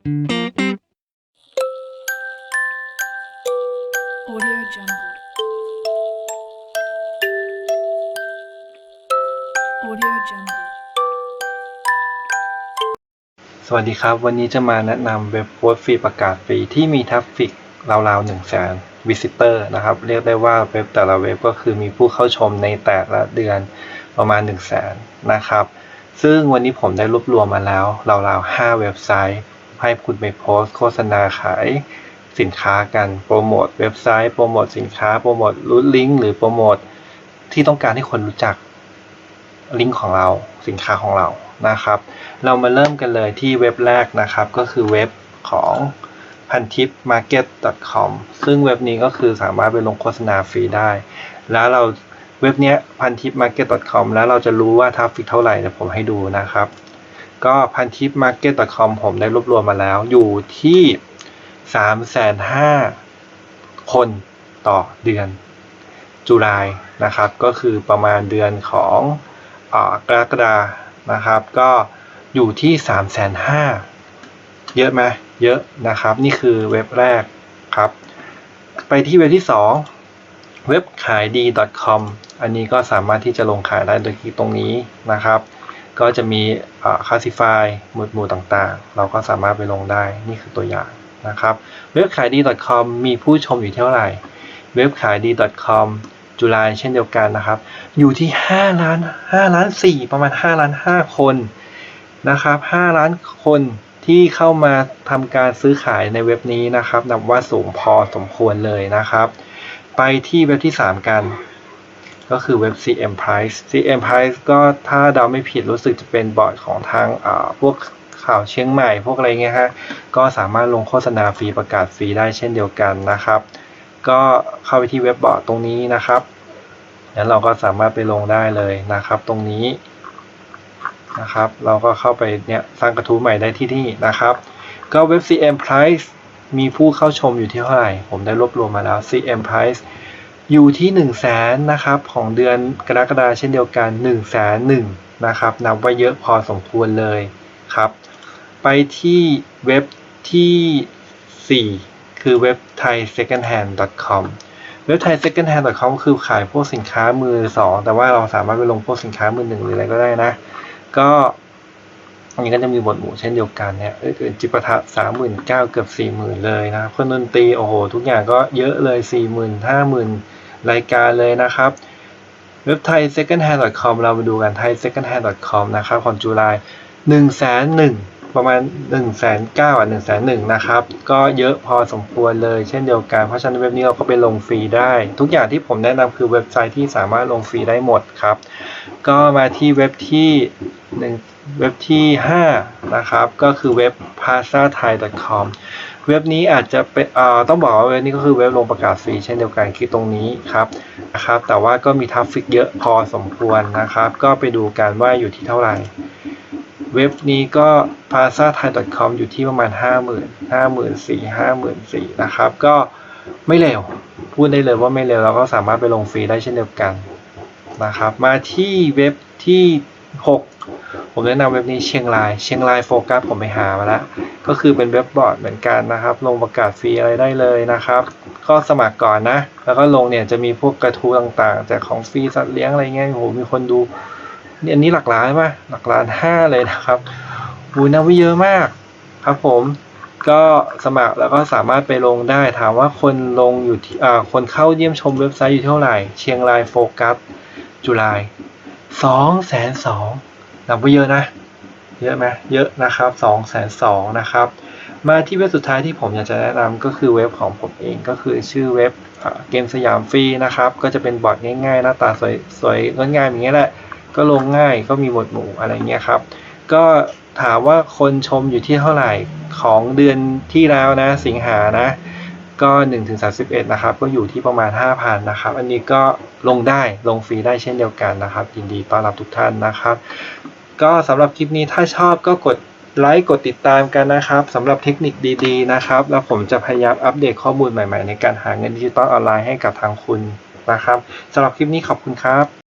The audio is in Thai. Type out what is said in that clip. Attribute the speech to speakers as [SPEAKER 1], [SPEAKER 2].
[SPEAKER 1] Audio Jungle. Audio Jungle.
[SPEAKER 2] สวัสดีครับ วันนี้จะมาแนะนำเว็บโพสฟรีประกาศฟรีที่มีทราฟฟิกราวๆ1 0 0 0 0แสนวิสิเตอร์นะครับ เรียกได้ว่าเว็บแต่ละเว็บก็คือมีผู้เข้าชมในแต่ละเดือนประมาณ 1 0 0 0 0แสนนะครับ ซึ่งวันนี้ผมได้รวบรวมมาแล้วราวๆ5เว็บไซต์ ให้คุณไปโพสต์โฆษณาขายสินค้ากันโปรโมทเว็บไซต์โปรโมทสินค้าโปรโมทรูทลิงก์หรือโปรโมทที่ต้องการให้คนรู้จักลิงก์ของเราสินค้าของเรานะครับ เรามาเริ่มกันเลยที่เว็บแรกนะครับ ก็คือเว็บของพันทิป market.com ซึ่งเว็บนี้ก็คือสามารถไปลงโฆษณาฟรีได้ แล้วเราเว็บนี้พันทิป market.com แล้วเราจะรู้ว่าทราฟฟิกเท่าไหร่เดี๋ยวผมให้ดูนะครับ ก็พันทิป market.com ผมได้รวบรวมมาแล้ว อยู่ที่3 5 0 0 0คนต่อเดือนจุลายนะครับ ก็คือประมาณเดือนของอกรกฎานะครับ ก็อยู่ที่3 5 0 0 0เยอะไหมเยอะนะครับ นี่คือเว็บแรกครับ ไปที่เว็บที่2เว็บขายดี .com อันนี้ก็สามารถที่จะลงขายได้โดยคลิกตรงนี้นะครับ ก็จะมีคลาสสิฟายหมวดหมู่ต่างๆ เราก็สามารถไปลงได้ นี่คือตัวอย่างนะครับ เว็บขายดี .com มีผู้ชมอยู่เท่าไหร่ เว็บขายดี .com จุลายเช่นเดียวกันนะครับ อยู่ที่5ล้าน5ล้าน4ประมาณ5ล้าน5คนนะครับ5ล้านคนที่เข้ามาทำการซื้อขายในเว็บนี้นะครับนับว่าสูงพอสมควรเลยนะครับ ไปที่เว็บที่ 3 กัน ก็คือเว็บ CM Price CM Price ก็ถ้าเดาไม่ผิดรู้สึกจะเป็นบอร์ดของทางพวกข่าวเชียงใหม่พวกอะไรเงี้ยฮะ ก็สามารถลงโฆษณาฟรีประกาศฟรีได้เช่นเดียวกันนะครับ ก็เข้าไปที่เว็บบอร์ดตรงนี้นะครับแล้วเราก็สามารถไปลงได้เลยนะครับ ตรงนี้นะครับ เราก็เข้าไปเนี่ยสร้างกระทู้ใหม่ได้ที่นี่นะครับ ก็เว็บ CM Price มีผู้เข้าชมอยู่ที่เท่าไหร่ ผมได้รวบรวมมาแล้ว CM Price อยู่ที่1 0 0 0 0แสนนะครับของเดือนกรกฎาเช่นเดียวกัน1 0 0 0 0แสนหนึ่งนะครับนับว่าเยอะพอสมควรเลยครับ ไปที่เว็บที่ 4 คือเว็บไทย secondhand.com เว็บไทย secondhand.com คือขายพวกสินค้ามือสองแต่ว่าเราสามารถไปลงพวกสินค้ามือหนึ่งหรืออะไรก็ได้นะ ก็อันนี้ก็จะมีบทหมู่เช่นเดียวกันเนี่ยเอื่นๆจิปาถะสามหมื่นเก้าเกือบสี่หมื่นเลยนะเครื่องดนตรีโอ้โห ทุกอย่างก็เยอะเลยสี่หมื่นห้าหมื่น รายการเลยนะครับเว็บไทย secondhand.com เรามาดูกันไทย secondhand.com นะครับของจุลายหนึ่งแสนหนึ่ง ประมาณ1นึ่งแสนเก้าอะหนึ่งแสนหนึ่งนะครับ ก็เยอะพอสมควรเลยเช่นเดียวกัน เพราะฉะนั้นเว็บนี้เราก็ไปลงฟรีได้ ทุกอย่างที่ผมแนะนำคือเว็บไซต์ที่สามารถลงฟรีได้หมดครับ ก็มาที่เว็บที่หนึ่งเว็บที่ 5 นะครับ ก็คือเว็บ p a s a t h a i c o m เว็บนี้อาจจะเป็นต้องบอกว่าเว็บนี้ก็คือเว็บลงประกาศฟรีเช่นเดียวกันคลิกตรงนี้ครับนะครับ แต่ว่าก็มีทราฟฟิกเยอะพอสมควรนะครับ ก็ไปดูกันว่าอยู่ที่เท่าไหร่ เว็บนี้ก็ p a s a t h a i c o m อยู่ที่ประมาณ 5 0 0 0 0 5 4 0 0 0 5 4 0 0 0นะครับ ก็ไม่เร็ว พูดได้เลยว่าไม่เร็ว เราก็สามารถไปลงฟรีได้เช่นเดียวกันนะครับ มาที่เว็บที่ 6 ผมแนะนำเว็บนี้เชียงราย เชียงรายโฟกัสผมไปหามาแล้ว ก็คือเป็นเว็บบอร์ดเหมือนกันนะครับ ลงประกาศฟรีอะไรได้เลยนะครับ ก็สมัครก่อนนะ แล้วก็ลงเนี่ยจะมีพวกกระทู้ต่างๆแจกของฟรีสัตว์เลี้ยงอะไรเงี้ยโอ้โหมีคนดู นี่ยอันนี้หลักล้านป่ะหลักล้านห้าเลยนะครับอูนับไว้เยอะมากครับผมก็สมัครแล้วก็สามารถไปลงได้ถามว่าคนลงอยู่ที่อ่าคนเข้าเยี่ยมชมเว็บไซต์อยู่เท่าไหร่ เชียงรายโฟกัสจุลายสองแสนสองนับว่าเยอะนะ เยอะไหมเยอะนะครับสองแสนสองนะครับ มาที่เว็บสุดท้ายที่ผมอยากจะแนะนำก็คือเว็บของผมเองก็คือชื่อเว็บเกมสยามฟรีนะครับ ก็จะเป็นบอร์ดง่ายๆ หน้าตาสวยสวยงดงามอย่างเงี้ยแหละ ก็ลงง่ายก็มีหมวดหมู่อะไรเงี้ยครับ ก็ถามว่าคนชมอยู่ที่เท่าไหร่ของเดือนที่แล้วนะ สิงหานะ ก็1ถึง31นะครับ ก็อยู่ที่ประมาณ 5,000นะครับ อันนี้ก็ลงได้ลงฟรีได้เช่นเดียวกันนะครับ ยินดีต้อนรับทุกท่านนะครับ ก็สำหรับคลิปนี้ถ้าชอบก็กดไลค์กดติดตามกันนะครับสำหรับเทคนิคดีๆนะครับ แล้วผมจะพยายามอัปเดตข้อมูลใหม่ๆ ในการหาเงินดิจิตอลออนไลน์ให้กับทางคุณนะครับสำหรับคลิปนี้ขอบคุณครับ